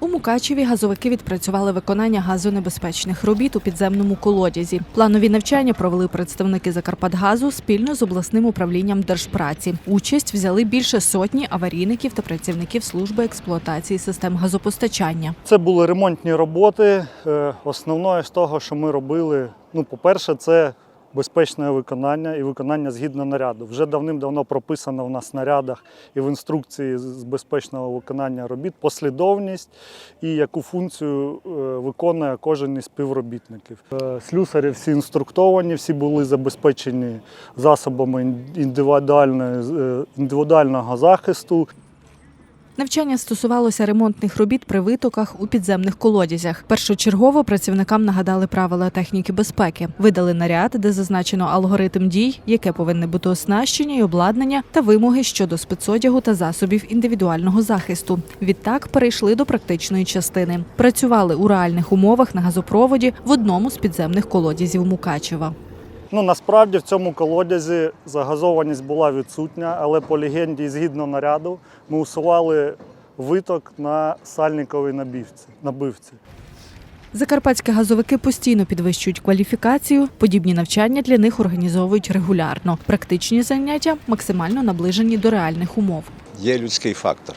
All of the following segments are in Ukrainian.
У Мукачеві газовики відпрацювали виконання газонебезпечних робіт у підземному колодязі. Планові навчання провели представники Закарпатгазу спільно з обласним управлінням держпраці. Участь взяли більше сотні аварійників та працівників служби експлуатації систем газопостачання. Це були ремонтні роботи. Е, Основною з того, що ми робили, ну, по-перше, це безпечне виконання і виконання згідно наряду. Вже давним-давно прописано в нас нарядах і в інструкції з безпечного виконання робіт послідовність і яку функцію е, виконує кожен із співробітників. Е, Слюсарі всі інструктовані, всі були забезпечені засобами е, індивідуального захисту. Навчання стосувалося ремонтних робіт при витоках у підземних колодязях. Першочергово працівникам нагадали правила техніки безпеки, видали наряд, де зазначено алгоритм дій, яке повинне бути оснащення і обладнання та вимоги щодо спецодягу та засобів індивідуального захисту. Відтак перейшли до практичної частини. Працювали у реальних умовах на газопроводі в одному з підземних колодязів Мукачева. Ну насправді в цьому колодязі загазованість була відсутня, але по легенді, згідно наряду, ми усували виток на сальниковій набивці. набивці. Закарпатські газовики постійно підвищують кваліфікацію. Подібні навчання для них організовують регулярно. Практичні заняття максимально наближені до реальних умов. Є людський фактор.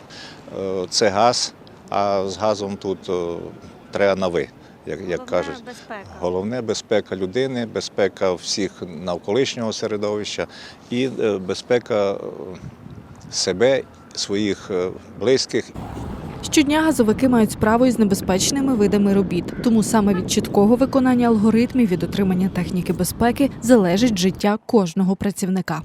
Е, Це газ, а з газом тут е, треба на ви, як, як кажуть. безпека. Головне безпека людини, безпека всіх навколишнього середовища і е, безпека е, себе, своїх е, близьких Щодня газовики мають справу із небезпечними видами робіт, тому саме від чіткого виконання алгоритмів і дотримання техніки безпеки залежить життя кожного працівника.